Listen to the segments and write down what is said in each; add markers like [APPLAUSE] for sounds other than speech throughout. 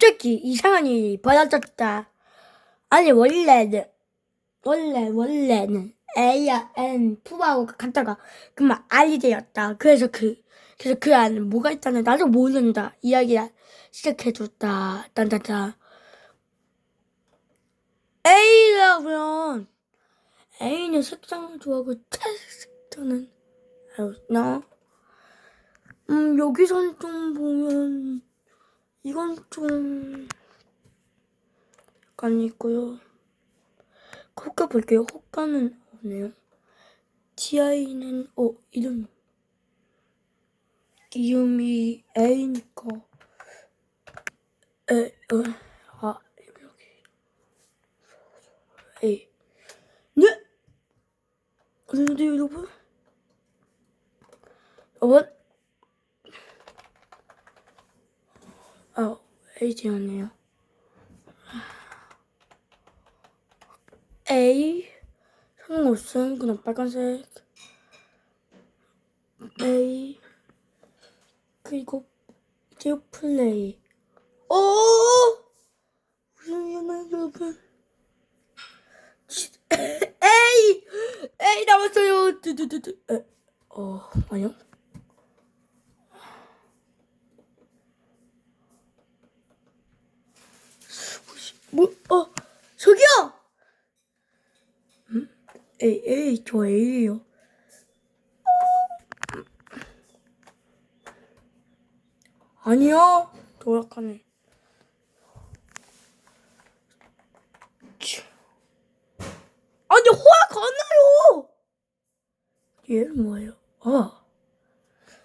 갑자기 이상한 일이 벌어졌다. 아니 원래는 원래 원래는 A야 N F하고 갔다가 그만 R이 되었다. 그래서 그 그래서 그 안에 뭐가 있다는 나도 모른다. 이야기를 시작해줬다. 딴딴딴. A라면 A는 색상을 좋아하고 don't know. 음 여기선 좀 보면 이건 좀 약간 있고요. 호가 볼게요. 호가는 없네요. TI는 어 이름. 이름이 A니까. 에 어 아 여기 A. 네! 어디요 여러분? 여러분 아 A 지었네요. A 상관없음 그냥 빨간색. A 그리고 디오 플레이. 오 일이야 여러분? A 남았어요. 두두두두 에, 어 아니요 뭐 어 저기요 에이, 에이, 저 A예요. 아니요. 도약하네. 치. 아니, 호야 가나요? 얘는 뭐예요? 아.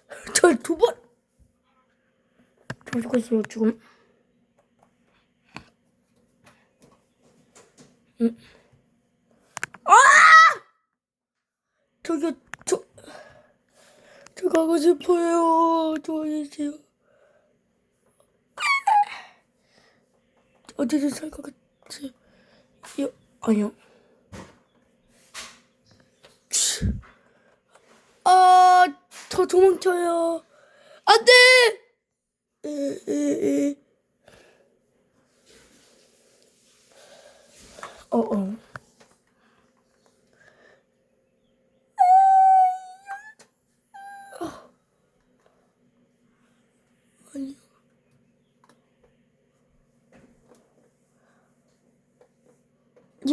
[LAUGHS] 저 두 번. 저 죽고 있어요, 지금. 응. 저기 저, 싶어요. 도와주세요. 어디서 살것 같지? 여, 아니요. 치. 아, 저 도망쳐요. 안 돼! 어, 어.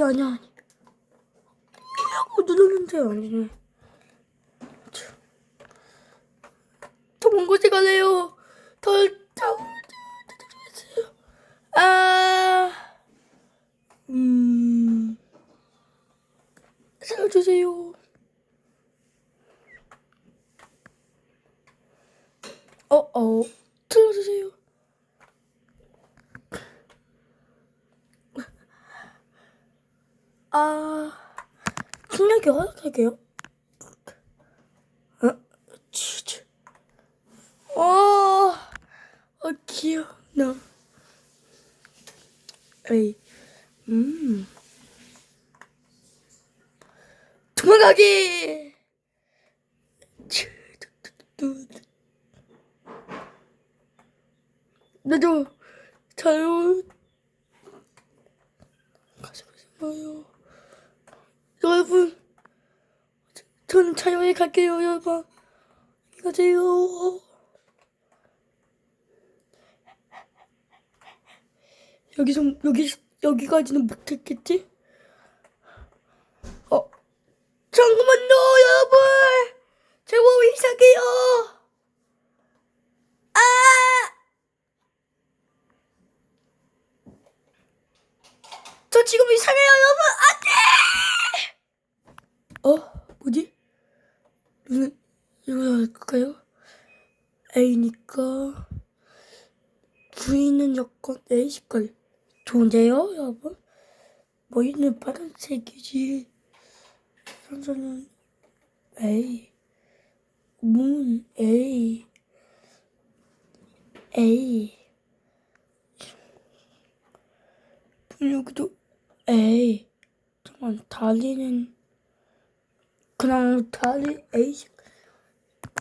이 아니야 아니. 어 누르는데 아니네. 저- 저먼 곳에 갈래요. 덜 아, 음, 살려주세요. 어, 어, 틀어주세요. 아, 충격이 허락할게요. 어, 치즈. 어, 어, 귀여워. 나. 에이, 음. 도망가기! 치, 뚜, 뚜, 뚜. 나도 자유 가지고 싶어요. 여러분, 저- 저는 자유에 갈게요, 여러분. 가세요. 여기서 여기 여기까지는 못했겠지? 어, 잠깐만요, 여러분. 제 몸이 이상해요. 아! 저 지금 이상해요, 여러분. 안 돼! 어, 뭐지? 이거, 이거 할까요? A니까 V는 약간 A 색깔 좋은데요, 여러분? 머리는 파란색이지. 선선은 A. 몸은 A. A. 여기도 A. 잠깐 다리는 그냥 다리 색.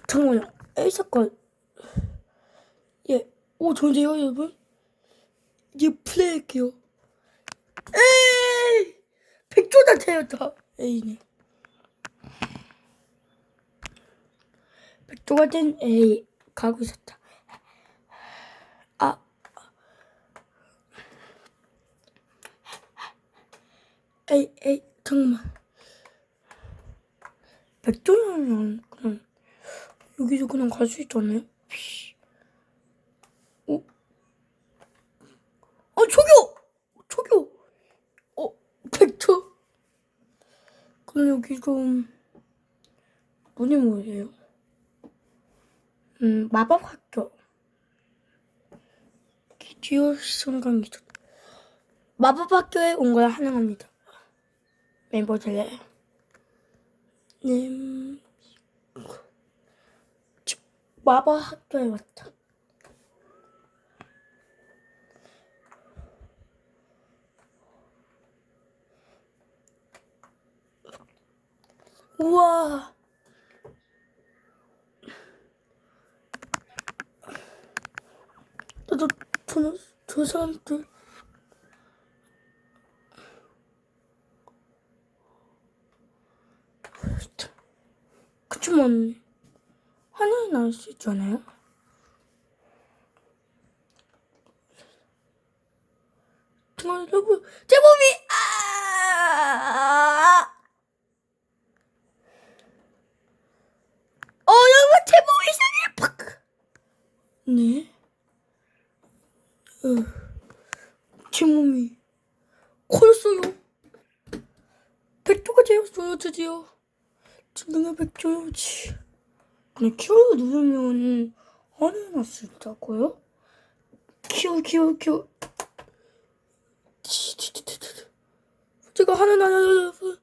잠깐만요. A 색깔. 예. 오 좋은데요 여러분? 이제 플레이할게요. 에이! 백조다 태웠다. 에이네. 백조가 된 에이 가고 있었다. 아. 에이 에이 잠깐만. 백조는 그냥 여기서 그냥 갈 수 있잖아요. 어 저기요! 저기요! 어 백조? 그럼 여기 좀 문이 뭐예요? 음 마법 학교. 기지오 성강기죠. 마법 학교에 온 거야 환영합니다. 멤버들. 님 마법 학교에 왔다. 우와. 나도 저는 저 사람들 그치만 하나에 나올 수 있잖아요. 정말 여러분 제 몸이 아 어, 여러분, 제 몸이 이상해! 팍! 네? 어, 제 몸이 커졌어요. 백조가 되었어요, 드디어. 진동의 백조요지. 그냥 키워 누르면 하늘 날수 있다고요? 키워, 키워, 키워. 제가 하늘 날아요, 여러분.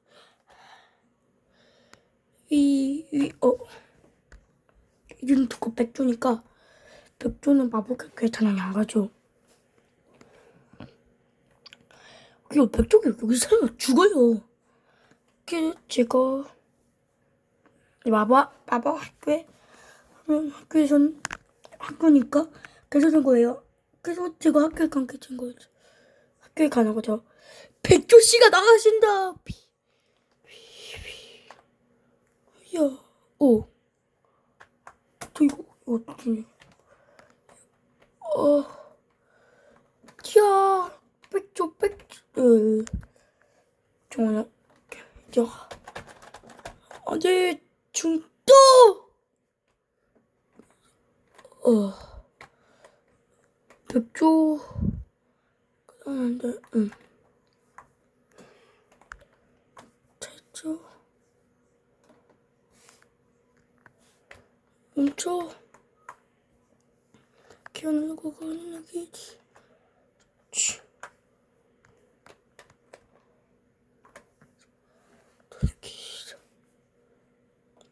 이, 이, 어. 이름 듣고 백조니까 백조는 마법의 괴탄을 나가죠. 그리고 백조가 여기 살면 죽어요. 그래서 제가 마법 마법 학교에 하면 학교에선 학교니까 그래서 된 거예요. 그래서 제가 학교에 가게 된 거예요. 학교에 가는 거죠. 백조 씨가 나가신다. 피, 피, 피. 야, 오. 저 이거 이거 어떡해 어, 야, 백조 백조, 어, 정원아, 야, 어제 중도, 어, 백조, 그러는데, 응, 됐죠. 멈춰. 기어나고 가는 여기지.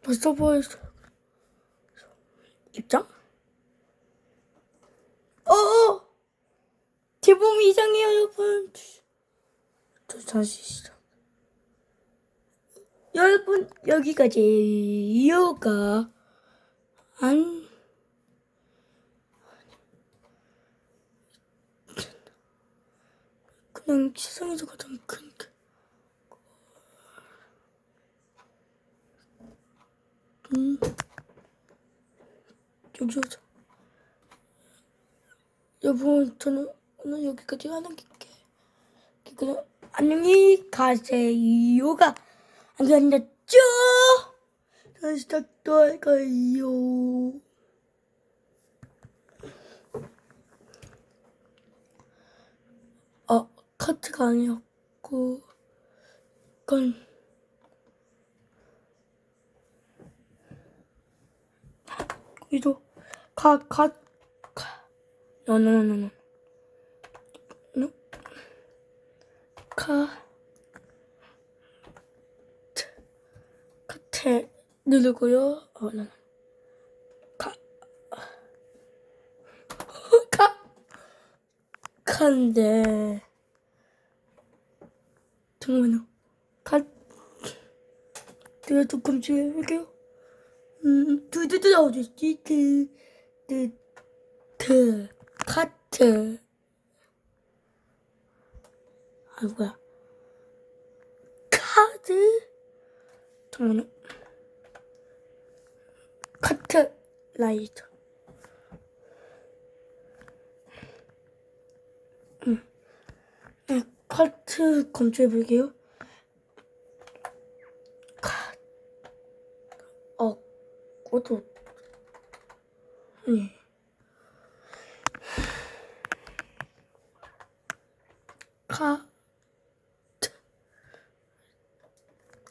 벌써 보였어. 입장? 어! 제 몸이 이상해요, 여러분. 저 다시 시작. 여러분, 여기까지 요가. 안 그냥 세상에서 가장 큰 음 여기서 여러분 저는 오늘 여기까지 하는 게 그럼 안녕히 가세요가 안 끝났죠? 다시 또 할까요? 어, 카트가 아니었고, 그건, 여기도, 가, 가, 가, 노노노노, 노, 가, 트, 카트 누르고요. 어, 나, 가, [LAUGHS] 가, 간데, 잠깐만요. 가, 내가 조금 해볼게요. 음, 두두두 어딨지? 그, 그, 그, 카트. 아이고야. 카드. 잠깐만요. 카트 라이트. 음. 네, 카트 검토해 볼게요. 카. 어, 그 것도. 네. 카.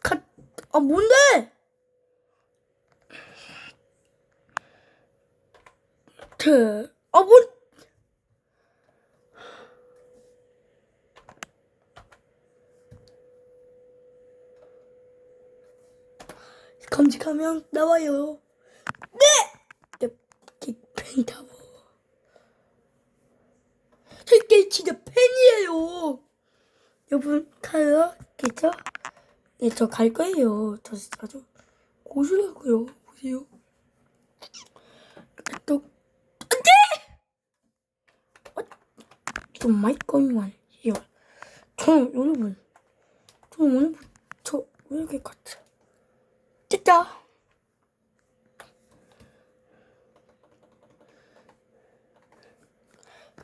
카. 아 뭔데? 트. 아 뭔? 검색하면 나와요. 네. 네, 펜타워. 이게 진짜 팬이에요. 여러분 가요겠죠? 네, 저 갈 거예요. 저 아주 고수라고요. 보세요. 이렇게 또 안돼. 좀 마이 거이만 해요. 저 여러분, 저 오늘부터 왜 이렇게 같아? 됐다.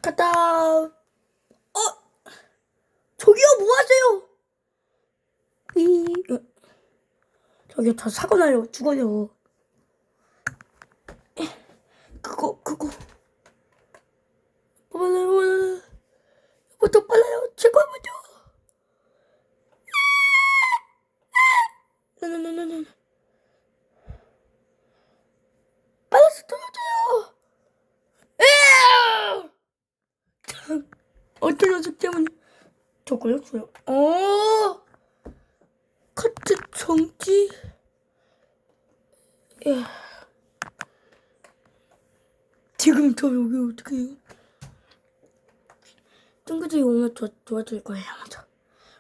갔다. 어, 저기요, 뭐 하세요? 이, 어, 저기요, 저 사고 나요, 죽어요. 에, 그거, 그거. 빨라요, 이것도 빨라요, 제거해보죠. 나나나나나. 빨라서 떨어져요. 에어! 참, 어떤 녀석 때문에 저 걸렸어요. 어, 카트 정지. 야, 지금 저 여기 어떻게 해요? 친구들이 오면 저 도와줄 거예요, 아마도.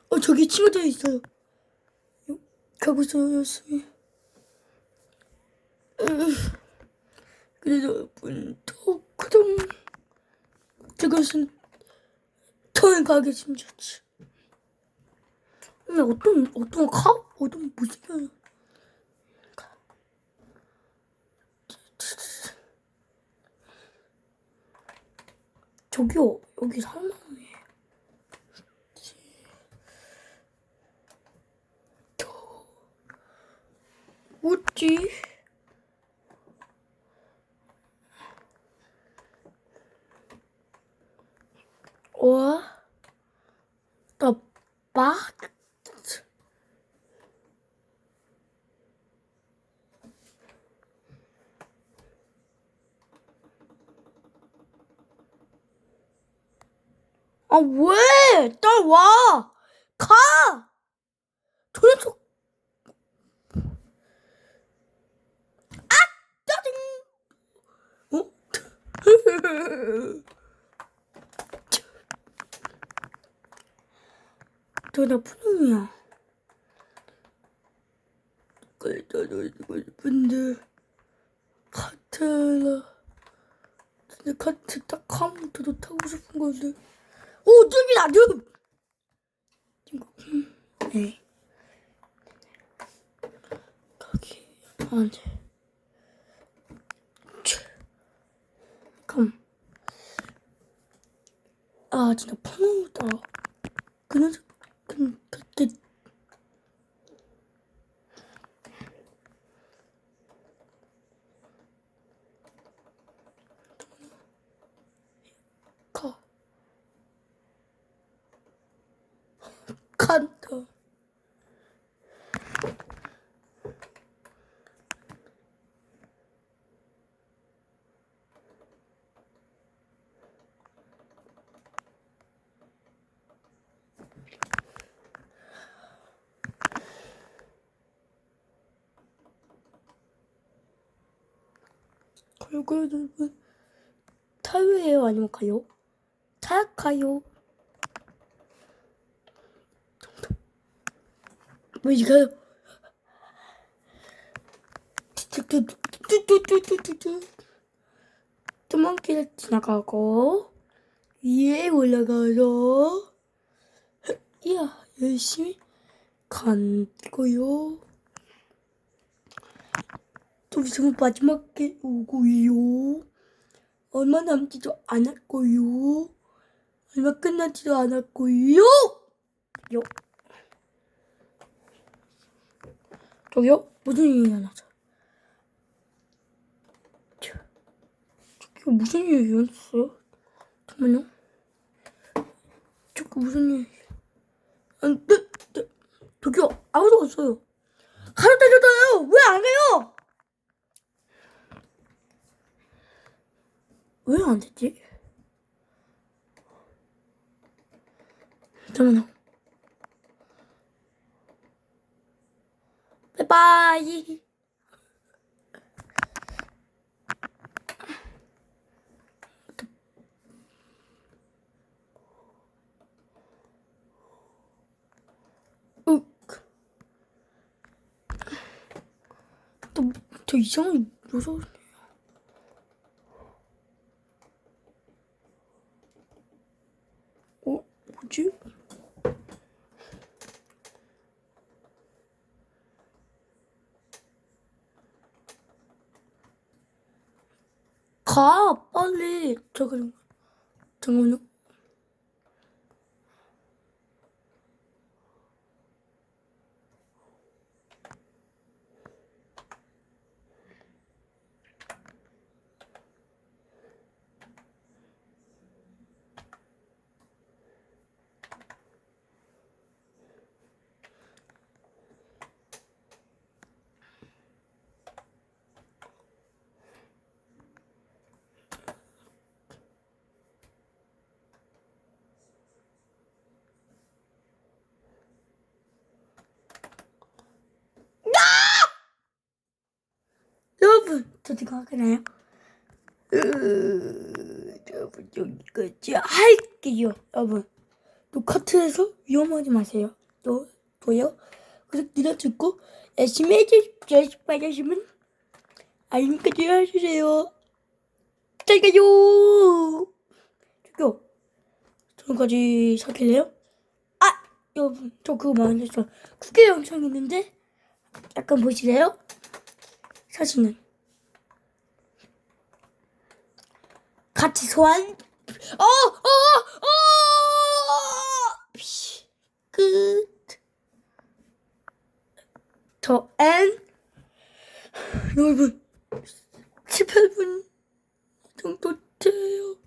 어, 저기 친구들이 있어요. 요- 가고 있어요, 열심히. 으, 그래도 여러분, 더 구독. 그 어떤 가게 진짜지? 어떤 어떤 카? 어떤 무슨 저기요 여기 살만해. 저 뭐지? 와 box. 아, 왜? 딸 와! 가! 도대체. 아! 짜증! 어? [LAUGHS] 저 나쁜 놈이야. 끌다 놀고 싶은데 카트라 근데 카트 딱한 번도 타고 싶은 건데. 오 뜸! 친구 네. 거기 안돼 아 진짜 그는 그 그때 가 간다 여러분 타요예요 아니면 가요? 타약가요 뭐 이거요? 뚜뚜뚜뚜뚜뚜뚜뚜 뚜먼길 지나가고 위에 올라가서 이야 열심히 간 거요. 또 지금 마지막 게 오고요. 얼마 남지도 않았고요. 얼마 끝나지도 않았고요. 요. 저기요? 무슨 일이 일어나죠? 저, 저기요 무슨 일이 일어났어요? 잠깐만요. 저기 무슨 일? 아니, 네, 네, 저기요 아무도 없어요. 가서 때려줘요. 왜 안 해요? 왜 안 되지? 바이바이. 욱. 또, 저 이상한 무서워. 어, 뭐지? 가, 빨리. 잠깐만. 잠깐만요. 지금 하나요? 여러분, 여기까지 할게요. 여러분, 또 커트해서 위험하지 마세요. 또, 또요? 구독 눌러주고, 열심히 해주십시오. 받으시면 알림까지 해주세요. 잘 가요! 저기요, 지금까지 사귈래요? 아! 여러분, 저 그거 말했어. 국회 영상 있는데? 약간 보실래요? 사진은 같이 소환. 어, 어, 어, 끝. 더 엔. 여러분, 18분 정도 돼요.